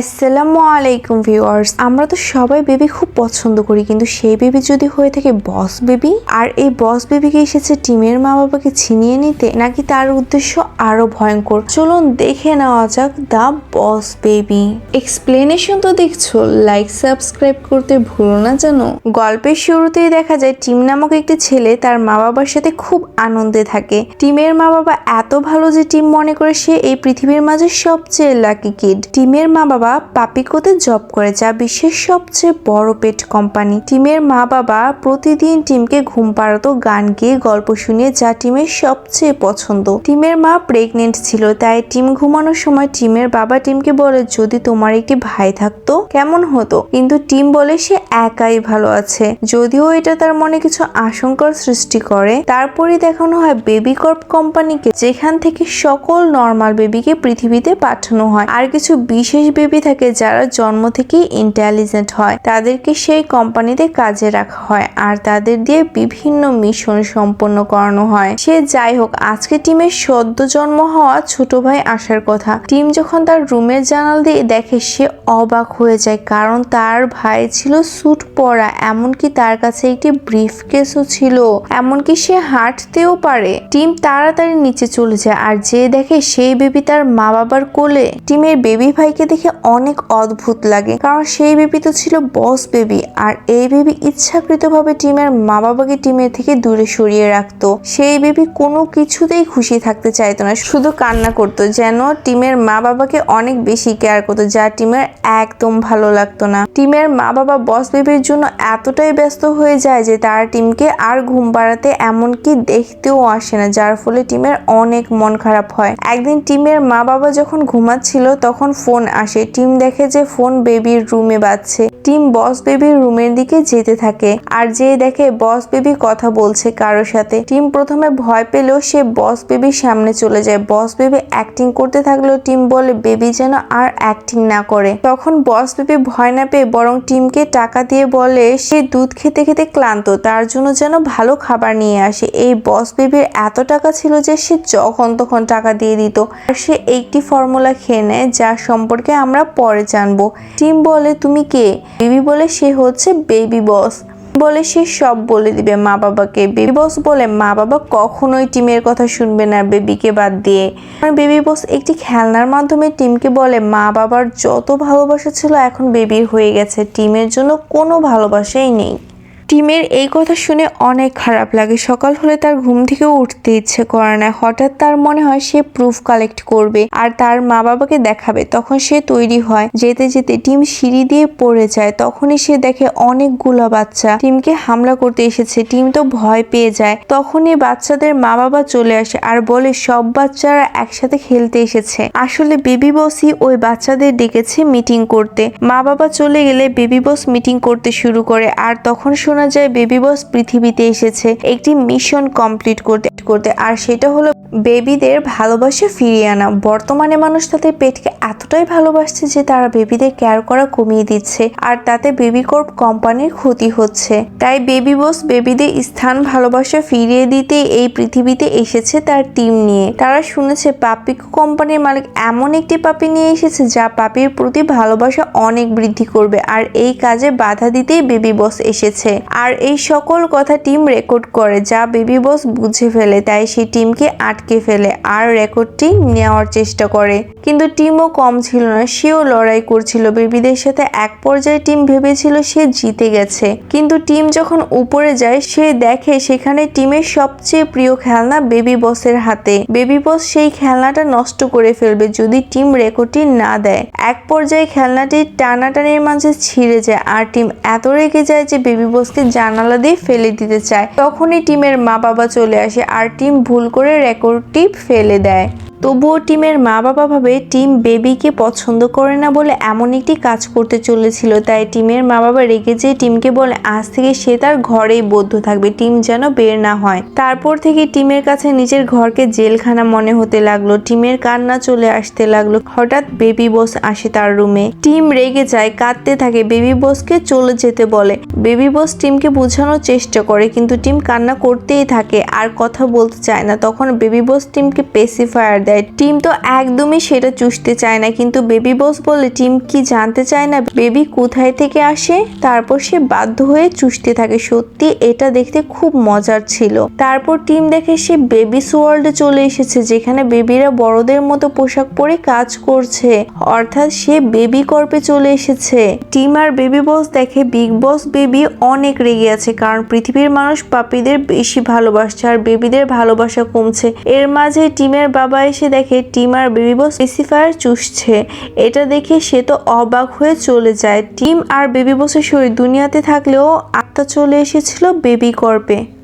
আসসালামু আলাইকুম ভিউয়ার্স। আমরা তো সবাই বেবি খুব পছন্দ করি, কিন্তু সেই বেবি যদি হয়ে থাকে বস বেবি? আর এই বস বেবিকে এসেছে টিমের মা বাবাকে ছিনিয়ে নিতে, নাকি তার উদ্দেশ্য আরও ভয়ঙ্কর? চলুন দেখে নেওয়া যাক দ্য বস বেবি। এক্সপ্লেনেশন তো দেখছ, লাইক, সাবস্ক্রাইব করতে ভুলো না জানো গল্পের শুরুতেই দেখা যায়, টিম নামক একটি ছেলে তার মা বাবার সাথে খুব আনন্দে থাকে। টিমের মা বাবা এত ভালো যে টিম মনে করে সে এই পৃথিবীর মাঝে সবচেয়ে লাকি কিড। টিমের মা বাবা পাপিকোতে জব করে, যা বিশ্বের সবচেয়ে বড় পেট কোম্পানি। টিমের মা বাবা প্রতিদিন টিমকে ঘুম পাড়াতো, গান গেয়ে গল্প শুনিয়ে, যা টিমের সবচেয়ে পছন্দ। টিমের মা প্রেগনেন্ট ছিল, তাই টিম ঘুমানোর সময় টিমের বাবা টিমকে বলে, যদি তোমার একটি ভাই থাকতো, কেমন হতো? কিন্তু টিম বলে, সে একাই ভালো আছে। যদিও এটা তার মনে কিছু আশঙ্কার সৃষ্টি করে তারপরে দেখানো হয় বেবি কর্প কোম্পানিকে, যেখান থেকে সকল নর্মাল বেবিকে পৃথিবীতে পাঠানো হয়। আর কিছু বিশেষ বেবি থাকে যারা জন্ম থেকেই ইন্টেলিজেন্ট হয়, তাদেরকে সেই কোম্পানিতে কাজে রাখা হয় আর তাদের দিয়ে বিভিন্ন মিশন সম্পন্ন করানো হয়। সে যাই হোক, আজকে টিমের সদ্য জন্ম হওয়া ছোট ভাই আসার কথা। টিম যখন তার রুমের জানাল দিয়ে দেখে, সে অবাক হয়ে যায়, কারণ তার ভাই ছিল স্যুট পরা, এমনকি তার কাছে একটি ব্রিফ কেসও ছিল। এমনকি সে হাঁটতেও পারে। টিম তাড়াতাড়ি নিচে চলে যায় আর যে দেখে সেই বেবি তার মা বাবার কোলে। টিমের বেবি ভাইকে দেখে অনেক অদ্ভুত লাগে, কারণ সেই বেবি তো ছিল বস বেবি আর এই বেবি ইচ্ছাকৃতভাবে টিমের মা বাবাকে টিমের থেকে দূরে সরিয়ে রাখতো। সেই বেবি কোনো কিছুতেই খুশি থাকতে চাইতো না, শুধু কান্না করতো, যেন টিমের মা বাবাকে অনেক বেশি কেয়ার করতো, যা টিমের একদম ভালো লাগতো না। টিমের মা বাবা বস বেবির জন্য এতটাই ব্যস্ত হয়ে যায় যে তারা টিমকে আর ঘুম পাড়াতে এমনকি দেখতেও আসে না, যার ফলে টিমের অনেক মন খারাপ হয়। একদিন টিমের মা বাবা যখন ঘুমাচ্ছিল, তখন ফোন আসে। টিম দেখে যে ফোন বেবির রুমে বাজছে। টিম বস বেবির রুমের দিকে যেতে থাকে। আর যে দেখে বস বেবি কথা বলছে কারোর সাথে, টিম প্রথমে ভয় পেলেও সে বস বেবির সামনে চলে যায়। বস বেবি অ্যাক্টিং করতে থাকলেও টিম বলে, বেবি যেন আর অ্যাক্টিং না করে। তখন বস বেবি ভয় না পেয়ে বরং টিমকে টাকা দিয়ে বলে, সে দুধ খেতে খেতে ক্লান্ত, তার জন্য যেন ভালো খাবার নিয়ে আসে। এই বস বেবির এত টাকা ছিল যে সে যখন তখন টাকা দিয়ে দিত। আর সে একটি ফর্মুলা খেয়ে নেয়, যার সম্পর্কে আমরা পরে জানব। টিম বলে, তুমি কে? বেবি বলে সে হচ্ছে বেবি বস বলে সে সব বলে দিবে মা বাবাকে বেবি বস বলে মা বাবা কখনোই টিমের কথা শুনবে না বেবিকে বাদ দিয়ে। কারণ বেবি বস একটি খেলনার মাধ্যমে টিমকে বলে মা বাবার যত ভালোবাসা ছিল এখন বেবির হয়ে গেছে। টিমের জন্য কোনো ভালোবাসাই নেই। টিমের এই কথা শুনে অনেক খারাপ লাগে। সকাল হলে তার ঘুম থেকে উঠতে ইচ্ছে করে না। হঠাৎ তার মনে হয় সে প্রুফ কালেক্ট করবে আর তার মা বাবাকে দেখাবে। তখন সে তৈরি হয়। যেতে যেতে টিম সিঁড়ি দিয়ে পড়ে যায়। তখনই সে দেখে অনেকগুলো বাচ্চা টিমকে হামলা করতে এসেছে। টিম তো ভয় পেয়ে যায়। তখনই বাচ্চাদের মা বাবা চলে আসে আর বলে, সব বাচ্চারা একসাথে খেলতে এসেছে। আসলে বেবি বসই ওই বাচ্চাদের ডেকেছে মিটিং করতে। মা বাবা চলে গেলে বেবি বস মিটিং করতে শুরু করে। আর তখন শোনা যায় বেবি বস পৃথিবীতে এসেছে একটি মিশন কমপ্লিট করতে করতে। আর সেটা হলো বেবিদের ভালোবাসা ফিরিয়ে আনা। বর্তমানে মানুষ তাদের পেটকে এতটাই ভালোবাসছে যে তারা বেবিদের কেয়ার করা কমিয়ে দিচ্ছে আর তাতে বেবি কর্প কোম্পানির ক্ষতি হচ্ছে। তাই বেবি বস বেবিদের স্থান ভালোবাসা ফিরিয়ে দিতে এই পৃথিবীতে এসেছে তার টিম নিয়ে। তারা শুনেছে পাপিকো কোম্পানির মালিক এমন একটি পাপি নিয়ে এসেছে যা পাপির প্রতি ভালোবাসা অনেক বৃদ্ধি করবে আর এই কাজে বাধা দিতেই বেবি বস এসেছে। আর এই সকল কথা টিম রেকর্ড করে যা বেবি বস বুঝে ফেলে, তাই সেই টিমকে আটকে ফেলে আর রেকর্ডটি নেওয়ার চেষ্টা করে। কিন্তু টিমও কম ছিল না, সেও লড়াই করছিল। বেবিদের সাথে এক পর্যায়ে টিম ভেবেছিল সে জিতে গেছে। কিন্তু টিম যখন উপরে যায়, সে দেখে সেখানে টিমের সবচেয়ে প্রিয় খেলনা বেবি বসের হাতে। বেবি বস সেই খেলনাটা নষ্ট করে ফেলবে যদি টিম রেকর্ডটি না দেয়। এক পর্যায়ে খেলনাটি টানাটানির মাঝে ছিঁড়ে যায় আর টিম এত রেগে যায় যে বেবি বসকে জানালা দিয়ে ফেলে দিতে চায়। তখনই টিমের মা বাবা চলে আসে আর টিম ভুল করে রেকর্ডটি ফেলে দেয়। তবুও টিমের মা বাবা ভাবে টিম বেবিকে পছন্দ করে না বলে এমন একটি কাজ করতে চলেছিল। তাই টিমের মা বাবা রেগে যেয়ে টিমকে বলে, আজ থেকে সে তার ঘরেই বদ্ধ থাকবে, টিম যেন বের না হয়। তারপর থেকে টিমের কাছে নিজের ঘরকে জেলখানা মনে হতে লাগল, টিমের কান্না চলে আসতে লাগল। হঠাৎ বেবি বস আসে তার রুমে। টিম রেগে যায়, কাঁদতে থাকে, বেবি বসকে চলে যেতে বলে। বেবি বস টিমকে বোঝানোর চেষ্টা করে, কিন্তু টিম কান্না করতেই থাকে, আর কথা বলতে চায় না। তখন বেবি বস টিমকে পেসিফায়ার দেয়। দেয়। টিম তো একদমই সেটা চুষতে চায় না, কিন্তু বেবি বস বলে টিম কি জানতে চায় না, বেবি কোথায় থেকে আসে? তারপর সে বাধ্য হয়ে চুষতে থাকে। সত্যি এটা দেখতে খুব মজার ছিল। তারপর টিম দেখে সে বেবিস ওয়ার্ল্ডে চলে এসেছে, যেখানে বেবিরা বড়দের মতো পোশাক পরে কাজ করছে। অর্থাৎ সে বেবি কর্পে চলে এসেছে। টিম আর বেবি বস দেখে বিগ বস বেবি অনেক রেগে আছে, কারণ পৃথিবীর মানুষ পাপিদের বেশি ভালোবাসছে আর বেবিদের ভালোবাসা কমছে। এর মাঝে টিমের বাবা এসে দেখে টিম আর বেবি বস স্পেসিফায়ার চুষছে। এটা দেখে সে তো অবাক হয়ে চলে যায়। টিম আর বেবি বসের শরীর দুনিয়াতে থাকলেও আত্মা চলে এসেছিল বেবি কর্পে।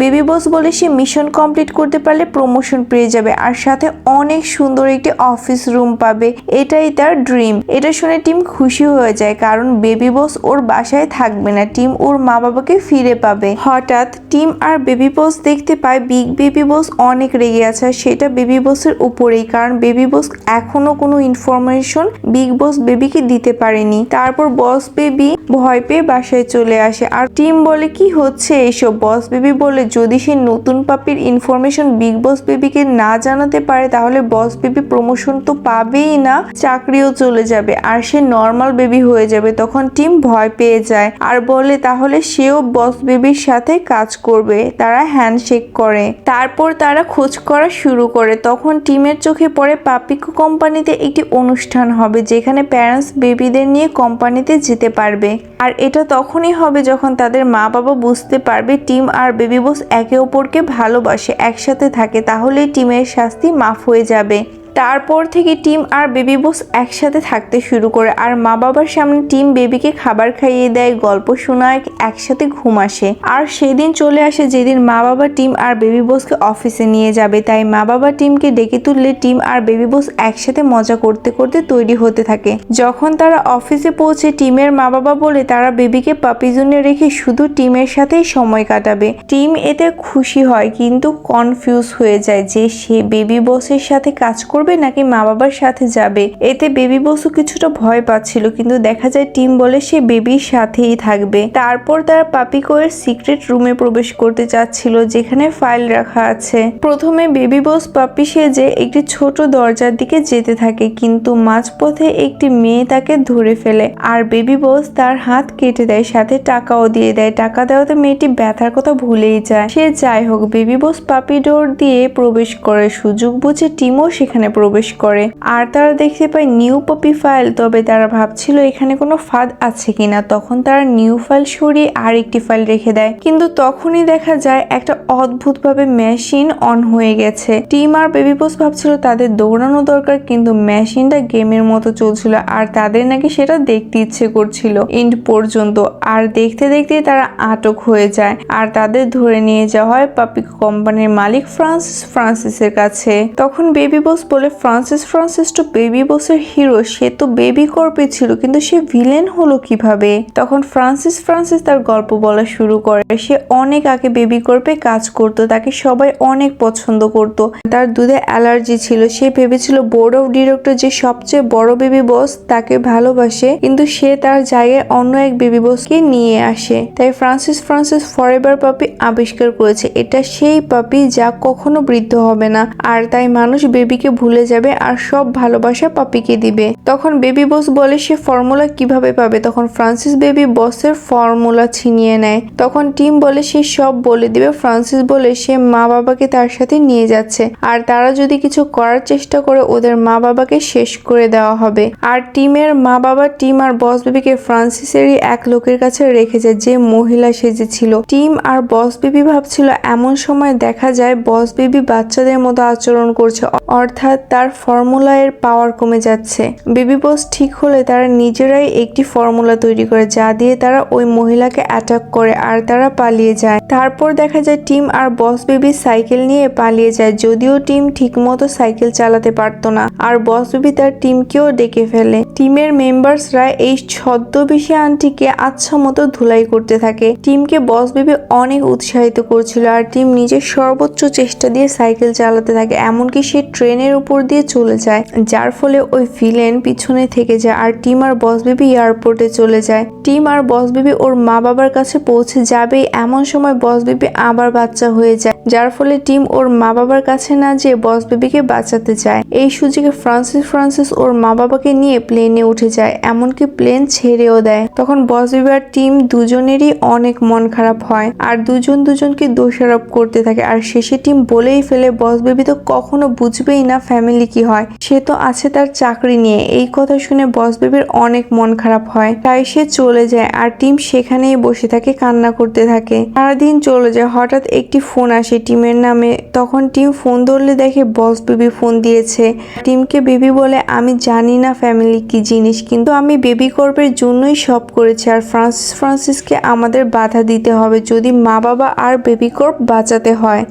বেবি বস বলে সে মিশন কমপ্লিট করতে পারলে প্রমোশন পেয়ে যাবে। আর সাথে অনেক সুন্দর একটি অফিস রুম পাবে। এটাই তার ড্রিম এটা শুনে টিম খুশি হয়ে যায় কারণ বেবি বস ওর বাসায় থাকবে না। টিম ওর মা বাবাকে ফিরে পাবে। হঠাৎ টিম আর বেবি বস দেখতে পায় বিগ বেবি বস অনেক রেগে আছে। সেটা বেবি বসের উপরেই কারণ বেবি বস এখনও কোনো ইনফরমেশন বিগ বস বেবিকে দিতে পারেনি। তারপর বস বেবি ভয় পেয়ে বাসায় চলে আসে। আর টিম বলে, কি হচ্ছে এইসব? বস বেবি বলে যদি সে নতুন পাপির ইনফরমেশন বিগ বস বেবিকে না জানাতে পারে, তাহলে বস বেবি প্রমোশন তো পাবেই না, চাকরিও চলে যাবে। আর সে নর্মাল বেবি হয়ে যাবে, তখন টিম ভয় পেয়ে যায়। আর বলে, তাহলে সেও বস বেবির সাথে কাজ করবে, তারা হ্যান্ডশেক করে। তারপর তারা খোঁজ করা শুরু করে। তখন টিমের চোখে পড়ে পাপিকো কোম্পানিতে একটি অনুষ্ঠান হবে, যেখানে প্যারেন্টস বেবিদের নিয়ে কোম্পানিতে যেতে পারবে। আর এটা তখনই হবে যখন তাদের মা বাবা বুঝতে পারবে টিম আর বেবি বস একে অপরকে ভালোবাসে একসাথে থাকে তাহলে টিমের শাস্তি মাফ হয়ে যাবে। তারপর থেকে টিম আর বেবি বস একসাথে থাকতে শুরু করে আর মা বাবার সামনে টিম বেবিকে খাবার খাইয়ে দেয়, গল্প শোনায়, একসাথে ঘুম আসে। আর সেদিন চলে আসে যেদিন মা বাবা টিম আর বেবি বসকে অফিসে নিয়ে যাবে, তাই মা বাবা টিমকে ডেকে তুললে টিম আর বেবি বস একসাথে মজা করতে করতে তৈরি হতে থাকে। যখন তারা অফিসে পৌঁছে টিমের মা বাবা বলে তারা বেবিকে পাপি জন্য রেখে শুধু টিমের সাথেই সময় কাটাবে। টিম এতে খুশি হয়, কিন্তু কনফিউজ হয়ে যায় যে সে বেবি বসের সাথে কাজ করবে নাকি মা বাবার সাথে যাবে? এতে বেবি বসু কিছুটা ভয় পাচ্ছিল, কিন্তু দেখা যায় টিম বলে সে বেবির সাথেই থাকবে। তারপর তারা পাপিকোয়ের সিক্রেট রুমে প্রবেশ করতে চাচ্ছিল, যেখানে ফাইল রাখা আছে। প্রথমে বেবি বস পাপি সেজে একটি ছোট দরজার দিকে যেতে থাকে, কিন্তু মাঝপথে একটি মেয়ে তাকে ধরে ফেলে। আর বেবি বস তার হাত কেটে দেয়, সাথে টাকাও দিয়ে দেয়। টাকা দেওয়াতে মেয়েটি ব্যথার কথা ভুলেই যায়। সে যাই হোক, বেবি বস পাপি ডোর দিয়ে প্রবেশ করে। সুযোগ বুঝে টিমও সেখানে প্রবেশ করে। আর তারা দেখতে পায় নিউ পপি ফাইল, তবে তারা ভাবছিল এখানে কোনো ফাঁদ আছে কিনা। তখন তারা নিউ ফাইল সরিয়ে আর একটি ফাইল রেখে দেয়। কিন্তু তখনই দেখা যায় একটা অদ্ভুতভাবে মেশিন অন হয়ে গেছে। টিম আর বেবি বস ভাবছিল তাদের দৌড়ানো দরকার, কিন্তু মেশিনটা গেমের মতো চলছিল আর তাদের নাকি সেটা দেখতে ইচ্ছে করছিল ইন্ড পর্যন্ত। আর দেখতে দেখতে তারা আটক হয়ে যায় আর তাদের ধরে নিয়ে যাওয়া হয় পাপি কোম্পানির মালিক ফ্রান্সিস ফ্রান্সিসের কাছে। তখন বেবি বস বলে ফ্রান্সিস ফ্রান্সিস তো বেবি বসের হিরো সে তো বেবি কর্পে ছিল, কিন্তু সে ভিলেন হলো কীভাবে? তখন ফ্রান্সিস ফ্রান্সিস তার গল্প বলা শুরু করে। সে অনেক আগে বেবি কর্পে কাজ করত, তাকে সবাই অনেক পছন্দ করত। তার দুধে অ্যালার্জি ছিল, সে ভেবেছিল বোর্ড অফ ডিরেক্টর যে সবচেয়ে বড় বেবি বস তাকে ভালোবাসে, কিন্তু সে তার জায়গায় অন্য এক বেবি বসকে নিয়ে আসে। তাই ফ্রান্সিস ফ্রান্সিস ফরএভার পাপি আবিষ্কার করেছে। এটা সেই পাপি যা কখনো বৃদ্ধ হবে না। আর তাই মানুষ বেবিকে ভুলে যাবে আর সব ভালোবাসা পাপিকে দিবে। তখন বেবি বস বলে সে ফর্মুলা কীভাবে পাবে? তখন ফ্রান্সিস বেবি বসের ফর্মুলা ছিনিয়ে নেয়। তখন টিম বলে সে সব বলে দিবে। ফ্রান্সিস বলে সে মা বাবাকে তার সাথে নিয়ে যাচ্ছে। আর তারা যদি কিছু করার চেষ্টা করে, ওদের মা বাবাকে শেষ করে দেওয়া হবে। আর টিমের মা বাবা টিম আর বস বেবিকে ফ্রান্সিসেরই এক লোকের কাছে রেখেছে যে মহিলা সেজেছিল। টিম আর বস বেবি ভাবছিল, এমন সময় দেখা যায় বস বেবি বাচ্চাদের মতো আচরণ করছে। অর্থাৎ তার ফর্মুলা এর পাওয়ার কমে যাচ্ছে। বেবি বস ঠিক হলে তারা নিজেরাই একটি ফর্মুলা তৈরি করে, যা দিয়ে তারা ওই মহিলাকে অ্যাটাক করে আর তারা পালিয়ে যায়। তারপর দেখা যায় টিম আর বস বেবি সাইকেল নিয়ে পালিয়ে যায়, যদিও টিম ঠিকমতো সাইকেল চালাতে পারতো না। আর বস বেবি তার টিমকেও ডেকে ফেলে। টিমের মেম্বার্সরা এই ছদ্মবেশী আন্টিকে আচ্ছা মতো ধুলাই করতে থাকে। টিমকে বস বেবি অনেক উৎসাহিত করছিল আর টিম নিজের সর্বোচ্চ চেষ্টা দিয়ে সাইকেল চালাতে থাকে, এমনকি সে ট্রেনের উপর উপর দিয়ে চলে যায়, যার ফলে ওই ভিলেন পিছনে থেকে যায় আর টিম আর বস বেবি এয়ারপোর্টে চলে যায়। টিম আর বস বেবি ওর মা বাবার কাছে পৌঁছে যাবে এমন সময় বস বেবি আবার বাচ্চা হয়ে যায়, যার ফলে টিম ওর মা বাবার কাছে না যেয়ে বস বেবিকে বাঁচাতে যায়। এই সুযোগে ফ্রান্সিস ফ্রান্সিস ওর মা বাবাকে নিয়ে প্লেনে উঠে যায়, এমনকি প্লেন ছেড়েও দেয়। তখন বস বেবি আর টিম দুজনেরই অনেক মন খারাপ হয় আর দুজন দুজনকে দোষারোপ করতে থাকে। আর শেষে টিম বলেই ফেলে বস বেবি তো কখনো বুঝবেই না ফ্যামিলি কি হয়? সে তো আছে তার চাকরি নিয়ে। এই কথা শুনে বস বেবির অনেক মন খারাপ হয়। তাই সে চলে যায় আর টিম সেখানেই বসে থাকে, কান্না করতে থাকে। সারাদিন চলে যায়। হঠাৎ একটি ফোন আসে টিমের নামে। তখন টিম ফোন ধরলে দেখে বস বেবি ফোন দিয়েছে। টিমকে বেবি বলে, আমি জানি না ফ্যামিলি কি জিনিস, কিন্তু আমি বেবি করবের জন্যই সব করেছি। আর ফ্রান্সিস, ফ্রান্সিসকে আমাদের বাধা দিতে হবে। যদি মা বাবা আর বেবি করব বাঁচাতে হয়।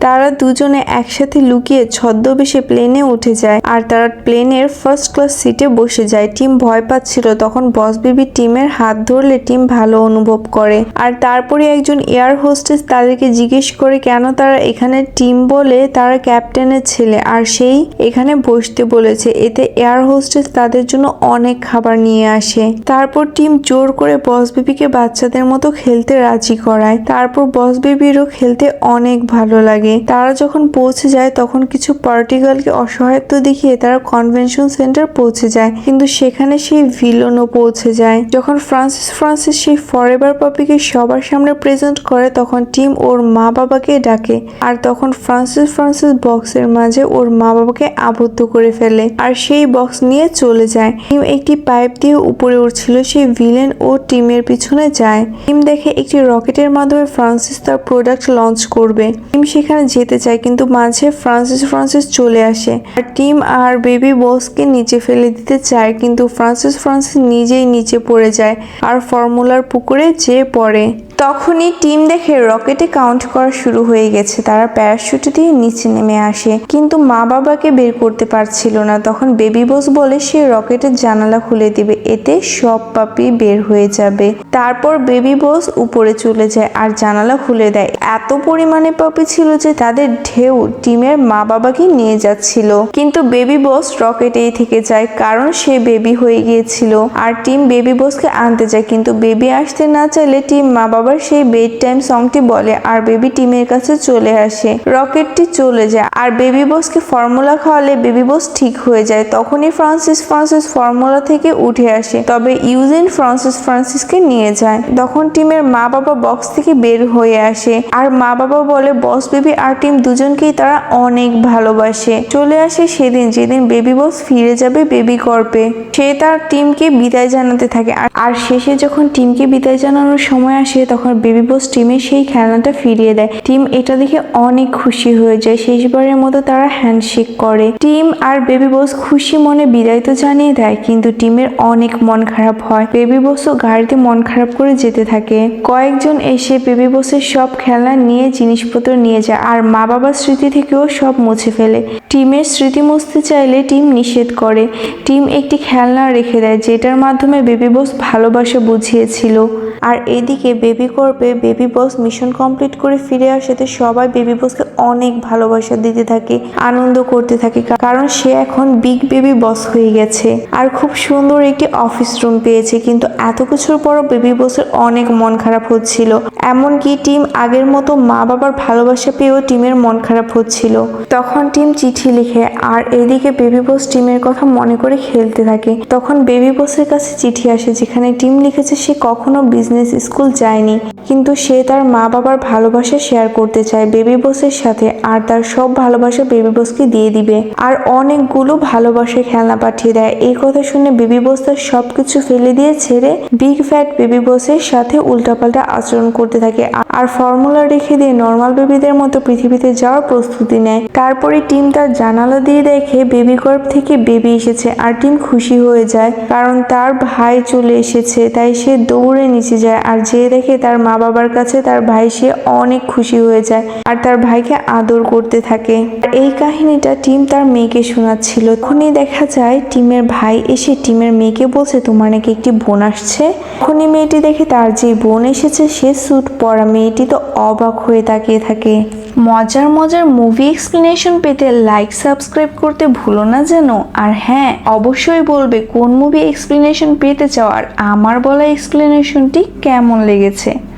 তারা দুজনে একসাথে লুকিয়ে ছদ্মবেশে প্লেনে উঠে যায়। আর তারা প্লেনের ফার্স্ট ক্লাস সিটে বসে যায়। টিম ভয় পাচ্ছিল। তখন বস বেবি টিমের হাত ধরলে টিম ভালো অনুভব করে। আর তারপরে একজন এয়ার হোস্টেস তাদেরকে জিজ্ঞেস করে, কেন তারা এখানে টিম বলে তারা ক্যাপ্টেনের ছেলে? আর সেই এখানে বসতে বলেছে। এতে এয়ার হোস্টেস তাদের জন্য অনেক খাবার নিয়ে আসে। তারপর টিম জোর করে বস বেবিকে বাচ্চাদের মতো খেলতে রাজি করায়। তারপর বস বেবিরও খেলতে অনেক ভালো লাগে। তারা যখন পৌঁছে যায়, তখন কিছু পার্টিকালকে অসহায়ত্ব দেখিয়ে তারা কনভেনশন সেন্টার পৌঁছে যায়। কিন্তু সেখানে সেই ভিলনও পৌঁছে যায়। যখন ফ্রান্সিস ফ্রান্সিস সেই ফরেভার পাপিকে সবার সামনে প্রেজেন্ট করে, তখন টিম ওর মা বাবাকে ডাকে। আর তখন ফ্রান্সিস ফ্রান্সিস বক্সের মাঝে ওর মা বাবাকে আবদ্ধ করে ফেলে আর সেই বক্স নিয়ে চলে যায়। টিম একটি পাইপ দিয়ে উপরে উঠছিল, সেই ভিলেন ও টিমের পিছনে যায়। টিম দেখে একটি রকেটের মাধ্যমে ফ্রান্সিস তার প্রোডাক্ট লঞ্চ করবে। টিম সেখানে যেতে চায়, কিন্তু মাঝে ফ্রান্সিস ফ্রান্সিস চলে আসে। আর টিম আর বেবি বসকে নিচে ফেলে দিতে চায়, কিন্তু ফ্রান্সিস ফ্রান্সিস নিজেই নিচে পড়ে যায়। আর ফর্মুলার পুকুরে যেয়ে পড়ে। তখনই টিম দেখে রকেটে কাউন্ট করা শুরু হয়ে গেছে। তারা প্যারাশুট দিয়ে নিচে নেমে আসে। কিন্তু মা বাবাকে বের করতে পারছিল না। তখন বেবি বস বলে, সে রকেটের জানালা খুলে দিবে। এতে সব পাপি বের হয়ে যাবে। তারপর বেবি বস উপরে চলে যায় আর জানালা খুলে দেয়। এত পরিমাণে পাপি ছিল যে তাদের ঢেউ টিমের মা বাবাকে নিয়ে যাচ্ছিল। কিন্তু বেবি বস রকেটেই থেকে যায়, কারণ সে বেবি হয়ে গিয়েছিল। আর টিম বেবি বসকে আনতে যায়। কিন্তু বেবি আসতে না চাইলে টিম মা বাবার সেই বেড টাইম সংটি বলে আর বেবি টিমের কাছে চলে আসে। রকেটটি চলে যায় আর বেবি বসকে ফর্মুলা খাওয়ালে বেবি বস ঠিক হয়ে যায়। তখনই ফ্রান্সিস ফ্রান্সিস ফর্মুলা থেকে উঠে আসে। তবে ইউজিন ফ্রান্সিস ফ্রান্সিসকে নিয়ে যায়। তখন টিমের মা বাবা বক্স থেকে বের হয়ে আসে। আর মা বাবা বলে বস বেবি আর টিম দুজনকেই তারা অনেক ভালোবাসে। চলে আসে সেদিন, যেদিন বেবি বস ফিরে যাবে বেবি গর্পে সে তার টিমকে বিদায় জানাতে থাকে। আর- আর শেষে যখন টিমকে বিদায় জানানোর সময় আসে, তখন বেবি বস টিমে সেই খেলনাটা ফিরিয়ে দেয়, টিম এটা দেখে অনেক খুশি হয়ে যায়। শেষবারের মতো তারা হ্যান্ডশেক করে। টিম আর বেবি বস খুশি মনে বিদায় তো জানিয়ে দেয়, কিন্তু টিমের অনেক মন খারাপ হয়। বেবি বসও গাড়িতে মন খারাপ করে যেতে থাকে। কয়েকজন এসে বেবি বসের সব খেলনা নিয়ে জিনিসপত্র নিয়ে যায় আর মা বাবার স্মৃতি থেকেও সব মুছে ফেলে। টিমের স্মৃতি মুছতে চাইলে টিম নিষেধ করে। টিম একটি খেলনা রেখে দেয়, যেটার মাধ্যমে বেবি বস ভালোবাসা বুঝিয়েছিল। আর এদিকে বেবি করবে বেবি বস মিশন কমপ্লিট করে ফিরে আসাতে সবাই বেবি বসকে অনেক ভালোবাসা দিতে থাকে, আনন্দ করতে থাকে কারণ সে এখন বিগ বেবি বস হয়ে গেছে। আর খুব সুন্দর একটি অফিস রুম পেয়েছে, কিন্তু এত কিছুর পরও বেবি বসের অনেক মন খারাপ হচ্ছিল। এমনকি টিম আগের মতো মা বাবার ভালোবাসা পেয়েও টিমের মন খারাপ হচ্ছিল। তখন টিম চিঠি লিখে, আর এদিকে বেবি বস টিমের কথা মনে করে খেলতে থাকে। তখন বেবি বসের কাছে চিঠি আসে, যেখানে টিম লিখেছে সে কখনো বিজনেস স্কুল যায়নি। কিন্তু সে তার মা বাবার ভালোবাসা শেয়ার করতে চায়। বেবি বসের সাথে আর তার সব ভালোবাসা বেবি বসকে দিয়ে দিবে। আর অনেকগুলো ভালোবাসা খেলনা পাঠিয়ে দেয়। এই কথা শুনে বেবি বস তার সবকিছু ফেলে দিয়ে ছেড়ে বিগ ফ্যাট বেবি বসের সাথে উল্টাপাল্টা আচরণ করতে থাকে। আর ফর্মুলা রেখে দিয়ে নর্মাল বেবিদের মতো পৃথিবীতে যাওয়ার প্রস্তুতি নেয়। তারপরে টিম তার জানালা দিয়ে দেখে বেবি গর্ভ থেকে বেবি এসেছে। আর টিম খুশি হয়ে যায়। কারণ তার ভাই চলে এসেছে। তাই সে দৌড়ে নিচে যায়। আর যে দেখে তার মা বাবার কাছে তার ভাই সে অনেক খুশি হয়ে যায় আর তার ভাইকে আদর করতে থাকে। আর এই কাহিনীটা টিম তার মেয়েকে শোনাচ্ছিল। তখনই দেখা যায় টিমের ভাই এসে টিমের মেয়েকে বলছে, তোমার নাকি একটি বোন আসছে। তখনই মেয়েটি দেখে তার যে বোন এসেছে, সে স্যুট পরা মেয়েটি তো অবাক হয়ে তাকিয়ে থাকে। মজার মজার মুভি এক্সপ্লেনেশন পেতে লাইক সাবস্ক্রাইব করতে ভুলো না যেন। আর হ্যাঁ অবশ্যই বলবে কোন মুভি এক্সপ্লেনেশন পেতে চাও আর আমার বলা এক্সপ্লেনেশনটি কেমন লেগেছে।